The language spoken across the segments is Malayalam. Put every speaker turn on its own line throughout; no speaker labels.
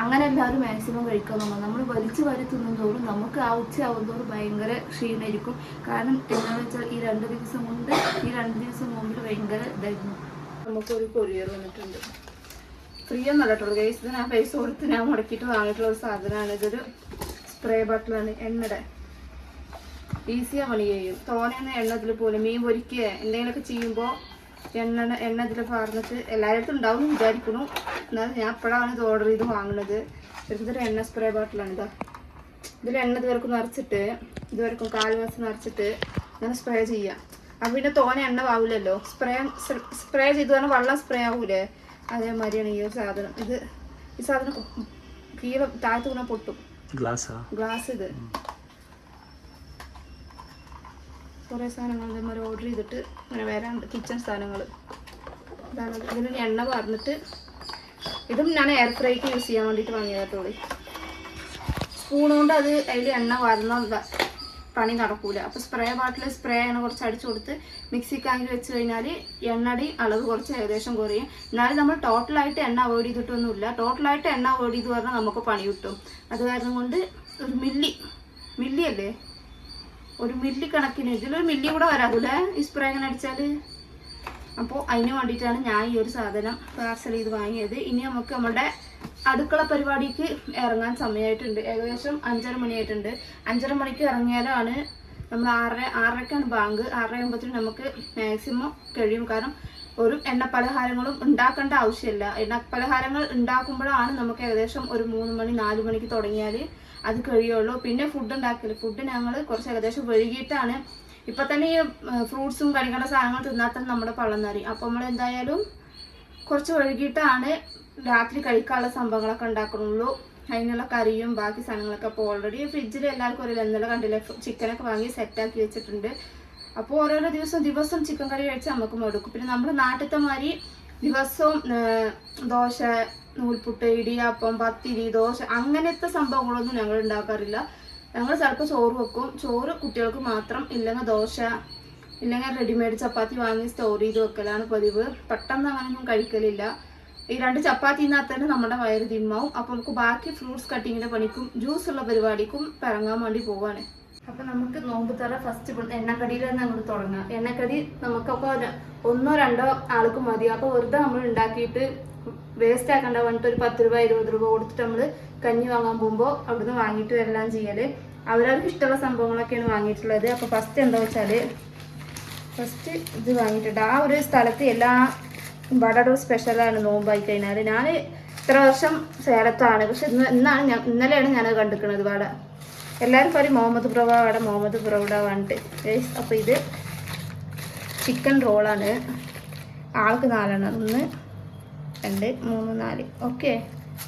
അങ്ങനെ എല്ലാവരും മാക്സിമം കഴിക്കാൻ നോക്കാം നമ്മൾ വലിച്ചു വാരി തിന്നും തോറും നമുക്ക് ആ ഉച്ചയാവും തോറും ഭയങ്കര ക്ഷീണമായിരിക്കും. കാരണം എന്താണെന്ന് വെച്ചാൽ ഈ രണ്ട് ദിവസം കൊണ്ട് ഈ രണ്ട് ദിവസം മുമ്പിൽ ഭയങ്കര ഇതായിരുന്നു. നമുക്കൊരു കൊറിയർ വന്നിട്ടുണ്ട്. ഫ്രീ ഒന്നല്ല കേട്ടോ. ഗൈസ് ഇത് ഞാൻ പൈസ കൊടുത്ത് ഞാൻ മുടക്കിയിട്ട് വാങ്ങിയിട്ടുള്ള ഒരു സാധനമാണ്. ഇതൊരു സ്പ്രേ ബട്ടിലാണ് എണ്ണയുടെ. ഈസിയാ പണി ചെയ്യും തോനെയൊന്നും എണ്ണത്തിൽ പോലും മീൻ പൊരിക്കുക എന്തെങ്കിലുമൊക്കെ ചെയ്യുമ്പോൾ എണ്ണ എണ്ണ ഇതിൽ പാർന്നിട്ട് എല്ലായിടത്തും ഉണ്ടാവും എന്ന് വിചാരിക്കുന്നു. എന്നാലും ഞാൻ എപ്പോഴാണ് ഇത് ഓർഡർ ചെയ്ത് വാങ്ങുന്നത്. ഇതൊരു എണ്ണ സ്പ്രേ ബോട്ടിലാണ് ഇതാ ഇതിൽ എണ്ണ ഇതുവരെക്കും നിറച്ചിട്ട് ഇതുവരെക്കും കാൽ മാസം നിറച്ചിട്ട് അങ്ങനെ സ്പ്രേ ചെയ്യാം. അപ്പം പിന്നെ തോനെ എണ്ണ ആവില്ലല്ലോ സ്പ്രേ സ്പ്രേ ചെയ്ത് പറഞ്ഞാൽ വെള്ളം സ്പ്രേ ആവൂലേ? അതേമാതിരിയാണ് ഈ ഒരു സാധനം. ഇത് ഈ സാധനം കീഴെ താഴത്ത് കൂടെ പൊട്ടും. ഗ്ലാസ് ഇത്. കുറേ സാധനങ്ങൾ ഇതേമാതിരി ഓർഡർ ചെയ്തിട്ട് ഇങ്ങനെ വരാണ്ട് കിച്ചൺ സാധനങ്ങൾ. ഇതാണ് ഇതിന് എണ്ണ പറഞ്ഞിട്ട് ഇതും ഞാൻ എയർ ഫ്രൈക്ക് യൂസ് ചെയ്യാൻ വേണ്ടിയിട്ട് വാങ്ങിയതായിട്ടുള്ളൂ സ്പൂൺ കൊണ്ട് അത് അതിൽ എണ്ണ വരുന്ന പണി നടക്കൂല. അപ്പോൾ സ്പ്രേ ബാട്ടിൽ സ്പ്രേ ആണ് കുറച്ച് അടിച്ചു കൊടുത്ത് മിക്സിക്കാങ്കിൽ വെച്ച് കഴിഞ്ഞാൽ എണ്ണടി അളവ് കുറച്ച് ഏകദേശം കുറയും. എന്നാലും നമ്മൾ ടോട്ടലായിട്ട് എണ്ണ അവോയ്ഡ് ചെയ്തിട്ടൊന്നുമില്ല. ടോട്ടലായിട്ട് എണ്ണ അവോയ്ഡ് ചെയ്ത് പറഞ്ഞാൽ നമുക്ക് പണി കിട്ടും. അത് കാരണം കൊണ്ട് ഒരു മില്ലി മില്ലി അല്ലേ? ഒരു മില്ലി കണക്കിന് ഇതിലൊരു മില്ലി കൂടെ വരാതൂലേ ഈ സ്പ്രേ എങ്ങനെ അടിച്ചാൽ അപ്പോൾ അതിന് വേണ്ടിയിട്ടാണ് ഞാൻ ഈ ഒരു സാധനം പാർസൽ ചെയ്ത് വാങ്ങിയത്. ഇനി നമുക്ക് നമ്മുടെ അടുക്കള പരിപാടിക്ക് ഇറങ്ങാൻ സമയമായിട്ടുണ്ട്. ഏകദേശം അഞ്ചര മണിയായിട്ടുണ്ട്. അഞ്ചര മണിക്ക് ഇറങ്ങിയാലാണ് നമ്മൾ ആറര ആറരക്കാണ് ബാങ്ക്. ആറര ആകുമ്പോഴത്തേനും നമുക്ക് മാക്സിമം കഴിയും. കാരണം ഒരു എണ്ണ പലഹാരങ്ങളും ഉണ്ടാക്കേണ്ട ആവശ്യമില്ല. എണ്ണ പലഹാരങ്ങൾ ഉണ്ടാക്കുമ്പോഴാണ് നമുക്ക് ഏകദേശം ഒരു മൂന്ന് മണി നാല് മണിക്ക് തുടങ്ങിയാൽ അത് കഴിയുള്ളൂ. പിന്നെ ഫുഡ് ഉണ്ടാക്കൽ ഫുഡ് ഞങ്ങൾ കുറച്ച് ഏകദേശം വൈകിട്ടാണ്. ഇപ്പൊ തന്നെ ഈ ഫ്രൂട്ട്സും കഴിക്കേണ്ട സാധനങ്ങൾ തിന്നാൽ തന്നെ നമ്മുടെ പള്ളം നിറയും അപ്പോൾ നമ്മൾ എന്തായാലും കുറച്ച് വൈകിട്ടാണ് രാത്രി കഴിക്കാനുള്ള സംഭവങ്ങളൊക്കെ ഉണ്ടാക്കുന്നുള്ളൂ അതിനുള്ള കറിയും ബാക്കി സാധനങ്ങളൊക്കെ അപ്പോൾ ഓൾറെഡി ഫ്രിഡ്ജിൽ എല്ലാവർക്കും ഒരു ഇന്നലെ കണ്ടില്ല ചിക്കനൊക്കെ വാങ്ങി സെറ്റാക്കി വെച്ചിട്ടുണ്ട്. അപ്പോൾ ഓരോരോ ദിവസം ദിവസം ചിക്കൻ കറി കഴിച്ച് നമുക്ക് മടുക്കും പിന്നെ നമ്മുടെ നാട്ടിലത്തെ മാതിരി ദിവസവും ദോശ നൂൽപുട്ട് ഇടിയാപ്പം പത്തിരി ദോശ അങ്ങനത്തെ സംഭവങ്ങളൊന്നും ഞങ്ങൾ ഉണ്ടാക്കാറില്ല. ഞങ്ങൾ ചിലപ്പോൾ ചോറ് വെക്കും. ചോറ് കുട്ടികൾക്ക് മാത്രം ഇല്ലെങ്കിൽ ദോശ ഇല്ലെങ്കിൽ റെഡിമെയ്ഡ് ചപ്പാത്തി വാങ്ങി സ്റ്റോർ ചെയ്ത് വെക്കലാണ് പതിവ്. പെട്ടെന്ന് അങ്ങനെയൊന്നും കഴിക്കലില്ല. ഈ രണ്ട് ചപ്പാത്തി തിന്നാൽ തന്നെ നമ്മുടെ വയറ് തിമ്മാവും. അപ്പോൾ നമുക്ക് ബാക്കി ഫ്രൂട്ട്സ് കട്ടിങ്ങിന്റെ പണിക്കും ജ്യൂസ് ഉള്ള പരിപാടിക്കും പിറങ്ങാൻ വേണ്ടി പോവാണ്. അപ്പൊ നമുക്ക് നോമ്പ് തറ ഫസ്റ്റ് എണ്ണക്കടിയിൽ തന്നെ അങ്ങോട്ട് തുടങ്ങാം. എണ്ണക്കടി നമുക്കപ്പോ ഒന്നോ രണ്ടോ ആൾക്ക് മതി. അപ്പൊ വെറുതെ നമ്മൾ ഉണ്ടാക്കിയിട്ട് വേസ്റ്റ് ആക്കണ്ട വന്നിട്ട് ഒരു പത്ത് രൂപ ഇരുപത് രൂപ കൊടുത്തിട്ട് നമ്മൾ കഞ്ഞി വാങ്ങാൻ പോകുമ്പോൾ അവിടുന്ന് വാങ്ങിയിട്ട് വരെല്ലാം ചെയ്യൽ. അവരവർക്ക് ഇഷ്ടമുള്ള സംഭവങ്ങളൊക്കെയാണ് വാങ്ങിയിട്ടുള്ളത്. അപ്പോൾ ഫസ്റ്റ് എന്താ വെച്ചാൽ ഫസ്റ്റ് ഇത് വാങ്ങിയിട്ടുണ്ട്. ആ ഒരു സ്ഥലത്ത് എല്ലാ വടയുടെ സ്പെഷ്യലാണ് നോമ്പായി കഴിഞ്ഞാൽ ഞാൻ ഇത്ര വർഷം സേലത്താണ് പക്ഷെ ഇന്ന് ഇന്നാണ് ഞാൻ ഇന്നലെയാണ് ഞാനത് കണ്ടിരിക്കുന്നത് വട. എല്ലാവരും പറയും മുഹമ്മദ് പ്രവാടെ വട മുഹമ്മദ് പ്രൗഡ പറഞ്ഞിട്ട്. ഗൈസ് അപ്പോൾ ഇത് ചിക്കൻ റോളാണ് ആൾക്ക് നാലെണ്ണം. ഒന്ന് രണ്ട് മൂന്ന് നാല്. ഓക്കെ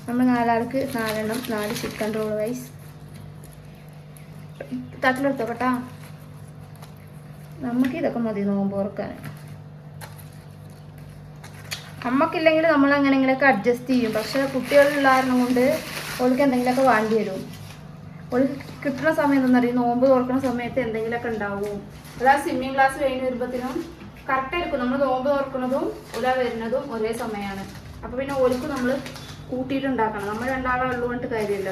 നമ്മൾ നാലാൾക്ക് നാലെണ്ണം നാല് ചിക്കൻ റോൾ ഗൈസ് തട്ടിലെടുത്തോ കേട്ടാ? നമുക്ക് ഇതൊക്കെ മതി നോമ്പ് ഓർക്കാൻ അമ്മക്കില്ലെങ്കിൽ നമ്മൾ അങ്ങനെങ്കിലൊക്കെ അഡ്ജസ്റ്റ് ചെയ്യും. പക്ഷെ കുട്ടികളുള്ള കാരണം കൊണ്ട് ഓൾക്ക് എന്തെങ്കിലുമൊക്കെ വേണ്ടി വരും. ഓൾക്ക് കിട്ടുന്ന എന്താ പറയുക നോമ്പ് തുറക്കുന്ന സമയത്ത് എന്തെങ്കിലുമൊക്കെ ഉണ്ടാവും. അതാ സ്വിമ്മിങ് ക്ലാസ് കഴിഞ്ഞ് വരുമ്പോഴത്തേനും കറക്റ്റ് ആയിരിക്കും. നമ്മൾ നോമ്പ് തുറക്കുന്നതും ഒരാ വരുന്നതും ഒരേ സമയമാണ് അപ്പോൾ പിന്നെ ഓൾക്ക് നമ്മൾ കൂട്ടിയിട്ടുണ്ടാക്കണം. നമ്മൾ രണ്ടാളെ ഉള്ളു കൊണ്ട് കാര്യമില്ല.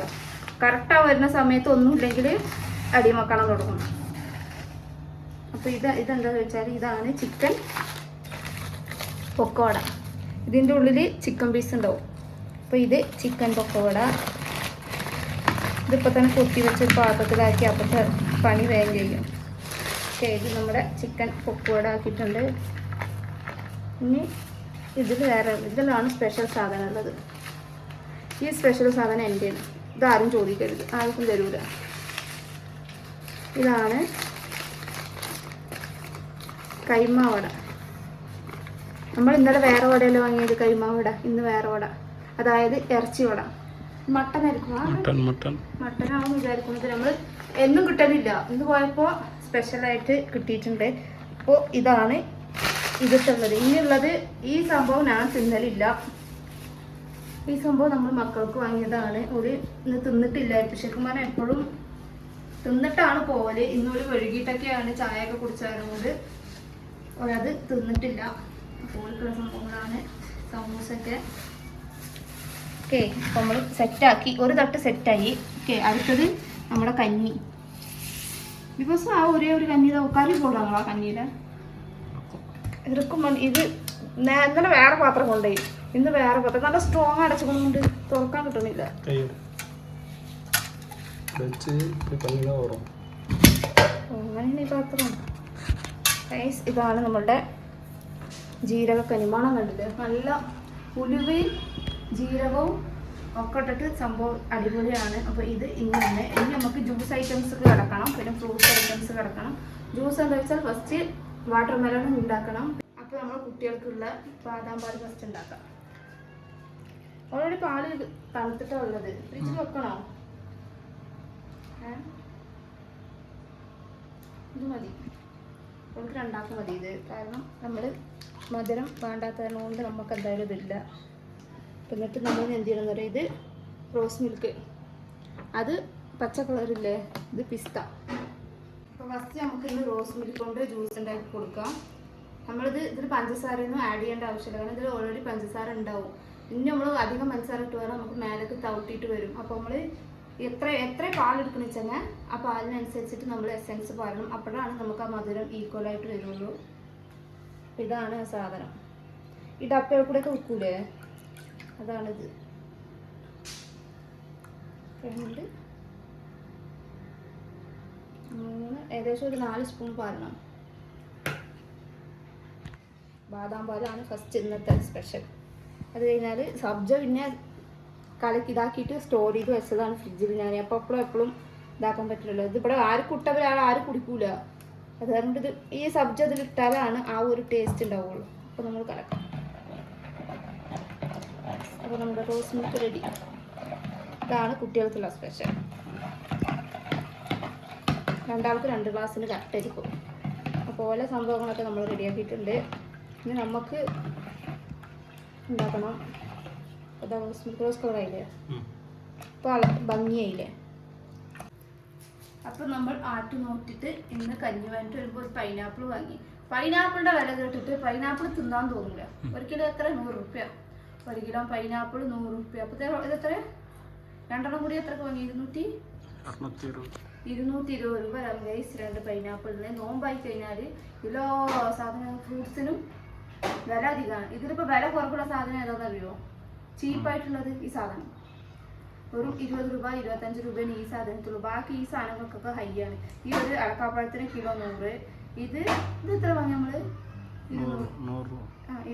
കറക്റ്റാ വരുന്ന സമയത്ത് ഒന്നുമില്ലെങ്കിൽ അടിമക്കണം തുടങ്ങും. അപ്പോൾ ഇത് ഇതെന്താ വെച്ചാൽ ഇതാണ് ചിക്കൻ പൊക്കോട ഇതിന്റെ ഉള്ളിൽ ചിക്കൻ പീസ് ഉണ്ടാവും. അപ്പോൾ ഇത് ചിക്കൻ പൊക്കോട ഇതിപ്പോൾ തന്നെ കുത്തി വെച്ച് പാത്രത്തിലാക്കി അപ്പോഴത്തെ പണി വേഗം ചെയ്യും. ഓക്കെ ഇത് നമ്മുടെ ചിക്കൻ പൊക്കുവട ആക്കിയിട്ടുണ്ട് ഇനി ഇതിൽ വേറെ ഇതിലാണ് സ്പെഷ്യൽ സാധനം ഉള്ളത്. ഈ സ്പെഷ്യൽ സാധനം എന്റെ ഇതാരും ചോദിക്കരുത്. ആർക്കും തരൂല. ഇതാണ് കൈമാവട. നമ്മൾ ഇന്നലെ വേറെ വടയല്ലേ വാങ്ങിയത്? കൈമാവട. ഇന്ന് വേറെ വട. അതായത് ഇറച്ചി വട. മട്ടൻ ആയിരിക്കും മട്ടൻ
മട്ടൺ മട്ടൺ
മട്ടനാവും വിചാരിക്കുന്നത് നമ്മൾ എന്നും കിട്ടലില്ല. ഇന്ന് പോയപ്പോൾ സ്പെഷ്യലായിട്ട് കിട്ടിയിട്ടുണ്ട്. അപ്പോൾ ഇതാണ് ഇതിട്ടുള്ളത്. ഇനിയുള്ളത് ഈ സംഭവം ഞാൻ തിന്നലില്ല. ഈ സംഭവം നമ്മൾ മക്കൾക്ക് വാങ്ങിയതാണ്. ഒരു ഇന്ന് തിന്നിട്ടില്ല. പറഞ്ഞാൽ എപ്പോഴും തിന്നിട്ടാണ് പോവൽ. ഒരു വഴുകിയിട്ടൊക്കെയാണ് ചായ ഒക്കെ കുടിച്ചായിരുന്നത് ഒരത് തിന്നിട്ടില്ല പോലുള്ള സംഭവങ്ങളാണ്. സമൂസൊക്കെ ഓക്കെ അപ്പോൾ നമ്മൾ സെറ്റാക്കി ഒരു തട്ട് സെറ്റായി. ഓക്കെ അടുത്തത് നമ്മുടെ കഞ്ഞി. ബിക്കോസ് ആ ഒരേ ഒരു കഞ്ഞി കറി പോടാണോ ആ കഞ്ഞിയിൽ എടുക്കുമ്പോൾ ഇത് ഇന്നലെ വേറെ പാത്രം കൊണ്ടുപോയി. ഇന്ന് വേറെ പാത്രം. നല്ല സ്ട്രോങ് അടച്ചുകൊണ്ട് തുറക്കാൻ കിട്ടുന്നില്ല. അങ്ങനെയാണ് ഈ പാത്രം. ഇതാണ് നമ്മളുടെ ജീരക കനിമാണം കണ്ടില്ലേ? നല്ല ഉലുവയും ജീരകവും ഒക്കെ ഇട്ടിട്ട് സംഭവം അടിപൊളിയാണ്. അപ്പോൾ ഇത് ഇങ്ങനെ ഇനി നമുക്ക് ജ്യൂസ് ഐറ്റംസ് കിടക്കണം. പിന്നെ ഫ്രൂട്ട്സ് ഐറ്റംസ് കിടക്കണം. ജ്യൂസ് എന്താ വെച്ചാൽ ഫസ്റ്റ് വാട്ടർ മെലൺ ഉണ്ടാക്കണം. അപ്പോൾ നമ്മൾ കുട്ടികൾക്കുള്ള ബാദാം പാൽ ഫസ്റ്റ് ഉണ്ടാക്കാം. ഓൾറെഡി പാൽ തണുത്തിട്ടാണ് ഉള്ളത്. ഫ്രിഡ്ജിൽ വെക്കണോ? ഇത് മതി. നമുക്ക് രണ്ടാക്കും മതി ഇത്. കാരണം നമ്മൾ മധുരം വേണ്ടാത്തത് കൊണ്ട് നമുക്ക് എന്തായാലും ഇതില്ല. എന്നിട്ട് നമ്മൾ എന്ത് ചെയ്യണം എന്ന് ഇത് റോസ് മിൽക്ക് അത് പച്ച കളറില്ലേ ഇത് പിസ്ത. അപ്പോൾ ഫസ്റ്റ് നമുക്ക് ഇത് റോസ് മിൽക്ക് കൊണ്ട് ജ്യൂസ് ഉണ്ടാക്കി കൊടുക്കാം. നമ്മളിത് ഇതിൽ പഞ്ചസാരയൊന്നും ആഡ് ചെയ്യേണ്ട ആവശ്യമില്ല. കാരണം ഇതിൽ ഓൾറെഡി പഞ്ചസാര ഉണ്ടാവും. ഇനി നമ്മൾ അധികം പഞ്ചസാര ഇട്ട് വേണം നമുക്ക് മേലേക്ക് തവിട്ടിട്ട് വരും. അപ്പോൾ നമ്മൾ എത്ര എത്ര പാലെടുക്കണം വെച്ചാൽ ആ പാലിനനുസരിച്ചിട്ട് നമ്മൾ എസെൻസ് പാരണം. അപ്പോഴാണ് നമുക്ക് ആ മധുരം ഈക്വൽ ആയിട്ട് വരുള്ളൂ. ഇതാണ് സാധനം. ഈ ഡപ്പയിൽ കൂടെ ഒക്കെ വെക്കൂലേ? അതാണിത്. രണ്ട്. മൂന്ന്. ഏകദേശം ഒരു നാല് സ്പൂൺ പാലാണ് ബാദാം പാലാണ് ഫസ്റ്റ് ഇന്നത്തെ സ്പെഷ്യൽ. അത് കഴിഞ്ഞാൽ സബ്ജ പിന്നെ കലക്കി ഇതാക്കിയിട്ട് സ്റ്റോർ ചെയ്ത് വെച്ചതാണ് ഫ്രിഡ്ജിൽ ഞാൻ. അപ്പോൾ അപ്പോഴും എപ്പോഴും ഇതാക്കാൻ പറ്റില്ലല്ലോ. ഇതിവിടെ ആര് കുട്ടവരാൾ ആരും കുടിക്കൂല. അത് കാരണം ഇത് ഈ സബ്ജ അതിലിട്ടാലാണ് ആ ഒരു ടേസ്റ്റ് ഉണ്ടാവുള്ളൂ. അപ്പോൾ നമ്മൾ കലക്കാം. അപ്പോൾ നമ്മുടെ റോസ് മിൽക്ക് റെഡി. ഇതാണ് കുട്ടികൾക്കുള്ള സ്പെഷ്യൽ. രണ്ടാൾക്ക് രണ്ട് ഗ്ലാസ്സിന് കറക്റ്റായിരിക്കും അപ്പോൾ ഓരോ സംഭവങ്ങളൊക്കെ നമ്മൾ റെഡിയാക്കിയിട്ടുണ്ട്. ഇനി നമുക്ക് ഉണ്ടാക്കണം. അതാ റോസ് മിൽക്ക്. റോസ് കളറായില്ലേ അപ്പോൾ ഭംഗിയായില്ലേ? അപ്പോൾ നമ്മൾ ആട്ട് നോക്കിയിട്ട് ഇന്ന് കഞ്ഞി വാങ്ങിട്ട് വരുമ്പോൾ ഒരു പൈനാപ്പിൾ വാങ്ങി. പൈനാപ്പിളിന്റെ വില കേട്ടിട്ട് പൈനാപ്പിൾ തിന്നാൻ തോന്നില്ല ഒരിക്കലും കിലോ എത്ര? നൂറ് റുപ്യ. ഒരു കിലോ പൈനാപ്പിൾ നൂറ് റുപ്യ അപ്പോൾ ഇത് എത്ര? രണ്ടെണ്ണം കൂടി എത്ര വാങ്ങി? ഇരുന്നൂറ്റി? ഇരുന്നൂറ്റി ഇരുപത് രൂപ ഗൈസ് രണ്ട് പൈനാപ്പിളിന് നോമ്പായി കഴിഞ്ഞാൽ കിലോ സാധനം ഫ്രൂട്ട്സിനും വില അധികമാണ്. ഇതിലിപ്പോൾ വില കുറവുള്ള സാധനം ഏതാണെന്നറിയോ ചീപ്പായിട്ടുള്ളത് ഈ സാധനം. ഒരു ഇരുപത് രൂപ ഇരുപത്തഞ്ച് രൂപയാണ് ഈ സാധനത്തുള്ളൂ ബാക്കി ഈ സാധനങ്ങൾക്കൊക്കെ ഹൈ ആണ്. ഈ ഒരു അടക്കാപ്പഴത്തിന് കിലോ നൂറ്. ഇത് ഇത് എത്ര വാങ്ങി നമ്മൾ?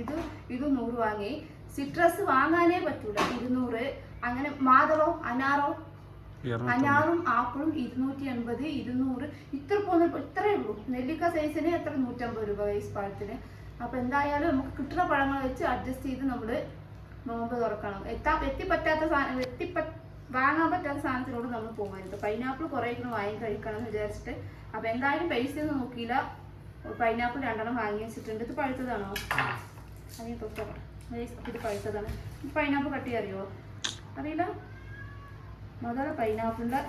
ഇത് ഇത് നൂറ് വാങ്ങി. സിട്രസ് വാങ്ങാനേ പറ്റൂല. ഇരുന്നൂറ്. അങ്ങനെ മാതളോ അനാറോ അനാറും ആപ്പിളും ഇരുന്നൂറ്റി എൺപത് ഇരുന്നൂറ്. ഇത്ര പോകുന്ന ഇത്രയേ ഉള്ളൂ. നെല്ലിക്ക സൈസിന് എത്ര? നൂറ്റമ്പത് രൂപ വയസ്സ് പഴത്തിന് അപ്പൊ എന്തായാലും നമുക്ക് കിട്ടുന്ന പഴങ്ങൾ വെച്ച് അഡ്ജസ്റ്റ് ചെയ്ത് നമ്മൾ നോമ്പ് തുറക്കണം. എത്താ എത്തിപ്പറ്റാത്ത സാധനം എത്തിപ്പ വാങ്ങാൻ പറ്റാത്ത സാധനത്തിനോട് നമ്മൾ പോകരുത് പൈനാപ്പിൾ കുറേ വാങ്ങി കഴിക്കണം എന്ന് വിചാരിച്ചിട്ട്. അപ്പൊ എന്തായാലും പൈസ ഒന്നും നോക്കിയില്ല. പൈനാപ്പിൾ രണ്ടെണ്ണം വാങ്ങി വെച്ചിട്ടുണ്ട്. ഇത് പഴുത്തതാണോ? അതിന് തൊട്ടണം ഇത് പഴുത്തതാണ്. പൈനാപ്പിൾ കട്ടി അറിയോ? അറിയില്ല? മുതല പൈനാപ്പിളിന്റെ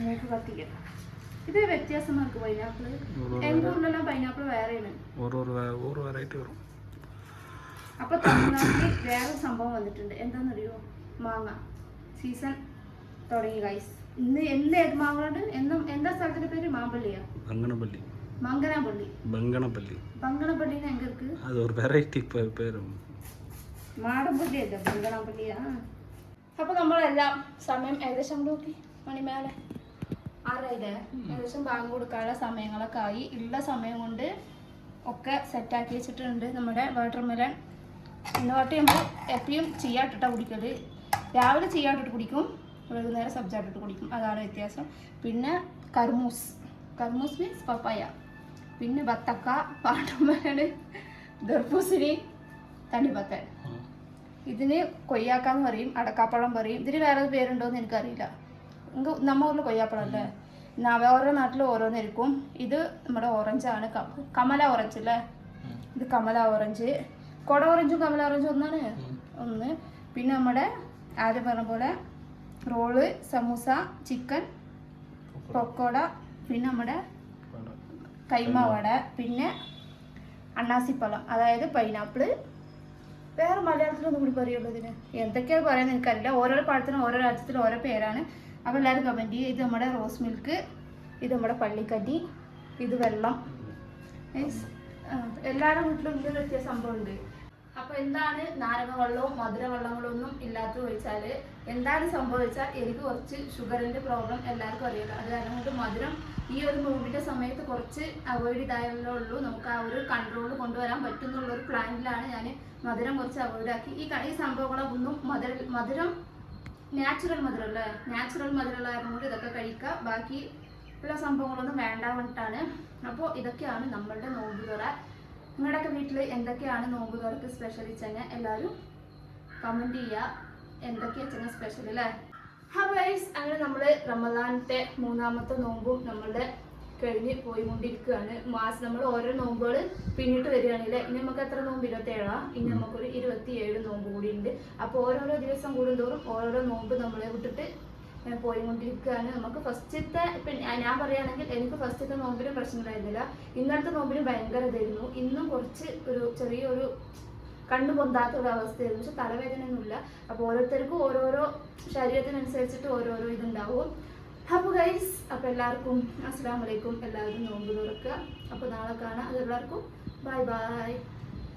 മൂക്ക് കത്തിക്കണം ഇത് വ്യത്യാസം നമുക്ക് പൈനാപ്പിൾ ഉള്ളിലെല്ലാം പൈനാപ്പിൾ വേറെയാണ്. അപ്പൊ തമിഴ്നാട്ടിൽ വേറെ സംഭവം വന്നിട്ടുണ്ട്. എന്താണെന്നറിയോ മാങ്ങ. സീസൺ തുടങ്ങി ഗൈസ് ഇന്ന് എന്ത് മാങ്ങ എന്നും എന്താ സ്ഥലത്തിന്റെ പേര്? മാമ്പള്ളിയാ
ബങ്കണപ്പള്ളി
മങ്കനാപ്പള്ളി
ബങ്കണപ്പള്ളി
ബങ്കണപ്പള്ളിന്ന് എങ്കർക്ക്
அது ஒரு வெரைட்டி பேர்
മാടമ്പള്ളി അല്ല ബങ്കനാപ്പള്ളിയാ അപ്പൊ നമ്മളെല്ലാം സമയം ഏകദേശം നോക്കി മണിമേലെ ആറായില്ലേ ഏകദേശം ബാങ്ക് കൊടുക്കാനുള്ള സമയങ്ങളൊക്കെ ആയി ഉള്ള സമയം കൊണ്ട് ഒക്കെ സെറ്റാക്കി വെച്ചിട്ടുണ്ട് നമ്മുടെ വാട്ടർ മെലൺ ഇന്നോട്ട് നമ്മൾ എപ്പോഴും ചീയാട്ടിട്ടാണ് കുടിക്കല് രാവിലെ ചീയാട്ടിട്ട് കുടിക്കും വൈകുന്നേരം സബ്ജാട്ടിട്ട് കുടിക്കും അതാണ് വ്യത്യാസം പിന്നെ കർമൂസ് കർമൂസ് മീൻസ് പപ്പായ പിന്നെ ബത്തക്ക വാട്ടർമെലൺ ദർപ്പൂസണി തണ്ണിപ്പത്തൻ ഇതിന് കൊയ്യാക്കാന്ന് പറയും അടക്കാപ്പഴം പറയും. ഇതിന് വേറെ പേരുണ്ടോ എന്ന് എനിക്കറിയില്ല നമ്മ ഊരിൽ കൊയ്യാപ്പഴം അല്ലേ? ഓരോ നാട്ടിൽ ഓരോന്നിരിക്കും. ഇത് നമ്മുടെ ഓറഞ്ചാണ്. കമല ഓറഞ്ച് അല്ലേ? ഇത് കമല ഓറഞ്ച്. കൊട ഓറഞ്ചും കമല ഓറഞ്ചും ഒന്നാണ്. ഒന്ന്. പിന്നെ നമ്മുടെ ആദ്യം പറഞ്ഞ പോലെ റോൾ സമൂസ ചിക്കൻ പൊക്കോട പിന്നെ നമ്മുടെ കൈമ വട പിന്നെ അണ്ണാസിപ്പഴം അതായത് പൈനാപ്പിൾ. വേറെ മലയാളത്തിലൊന്നും കൂടി പറയുള്ളൂ ഇതിന് എന്തൊക്കെയാണ് പറയുന്നത് എനിക്കറിയില്ല ഓരോ പഴത്തിനും ഓരോ രാജ്യത്തിലും ഓരോ പേരാണ്. അപ്പോൾ എല്ലാവരും കമന്റ് ചെയ്യുക ഇത് നമ്മുടെ റോസ് മിൽക്ക് ഇത് നമ്മുടെ പള്ളിക്കടി ഇത് വെള്ളം. മീൻസ് എല്ലാവരുടെ വീട്ടിലും ഇങ്ങനെ വ്യത്യാസ സംഭവമുണ്ട് അപ്പോൾ എന്താണ് നാരങ്ങ വെള്ളവും മധുര വെള്ളങ്ങളൊന്നും ഇല്ലാത്ത വെച്ചാൽ എന്താണ് സംഭവിച്ചാൽ എനിക്ക് കുറച്ച് ഷുഗറിന്റെ പ്രോബ്ലം എല്ലാവർക്കും അറിയില്ല അത് കാരണം കൊണ്ട് മധുരം ഈ ഒരു മൂവിന്റെ സമയത്ത് കുറച്ച് അവോയ്ഡ് ചെയ്താലേ ഉള്ളൂ. നമുക്ക് ആ ഒരു കൺട്രോൾ കൊണ്ടുവരാൻ പറ്റുന്നുള്ള ഒരു പ്ലാനിലാണ് ഞാൻ മധുരം കുറച്ച് അവോയ്ഡ് ആക്കി. ഈ ഈ സംഭവങ്ങളൊന്നും മധുര മധുരം നാച്ചുറൽ മധുരം അല്ലേ നാച്ചുറൽ മധുരമുള്ള കാരണം കൊണ്ട് ഇതൊക്കെ കഴിക്കുക. ബാക്കി ഉള്ള സംഭവങ്ങളൊന്നും വേണ്ട വന്നിട്ടാണ് അപ്പോൾ ഇതൊക്കെയാണ് നമ്മളുടെ നോമ്പ് തുറ നിങ്ങളുടെയൊക്കെ വീട്ടിൽ എന്തൊക്കെയാണ് നോമ്പ് തുറക്ക് സ്പെഷ്യൽ ചെങ്ങ എല്ലാവരും കമന്റ് ചെയ്യുക എന്തൊക്കെയാ ചെങ്ങ സ്പെഷ്യൽ അല്ലേ അപ്പോൾ ഗൈസ് അങ്ങനെ നമ്മൾ റമദാനത്തെ മൂന്നാമത്തെ നോമ്പും നമ്മളുടെ കഴിഞ്ഞ് പോയിക്കൊണ്ടിരിക്കുകയാണ്. മാസം നമ്മൾ ഓരോ നോമ്പുകൾ പിന്നിട്ട് വരികയാണെങ്കിൽ ഇനി നമുക്ക് എത്ര നോമ്പ്? ഇരുപത്തേഴാണ് ഇനി നമുക്കൊരു ഇരുപത്തിയേഴ് നോമ്പ് കൂടി ഉണ്ട്. അപ്പോൾ ഓരോരോ ദിവസം കൂടുന്തോറും ഓരോരോ നോമ്പ് നമ്മളെ വിട്ടിട്ട് പോയിക്കൊണ്ടിരിക്കുകയാണ്. നമുക്ക് ഫസ്റ്റത്തെ ഇപ്പം ഞാൻ പറയുകയാണെങ്കിൽ എനിക്ക് ഫസ്റ്റത്തെ നോമ്പിനും പ്രശ്നമുണ്ടായിരുന്നില്ല ഇന്നത്തെ നോമ്പിനും ഭയങ്കര ഇതായിരുന്നു. ഇന്നും കുറച്ച് ഒരു ചെറിയൊരു കണ്ണു പൊന്താത്ത ഒരു അവസ്ഥയായിരുന്നു. പക്ഷെ തലവേദന ഒന്നുമില്ല അപ്പോൾ ഓരോരുത്തർക്കും ഓരോരോ ശരീരത്തിനനുസരിച്ചിട്ട് ഓരോരോ ഇതുണ്ടാവും. അപ്പോൾ ഗൈസ് അപ്പോൾ എല്ലാവർക്കും അസ്സാം വലൈക്കും എല്ലാവരും നോമ്പ് തുറക്കുക. അപ്പോൾ നാളെ കാണാം. അത് എല്ലാവർക്കും ബൈ ബൈ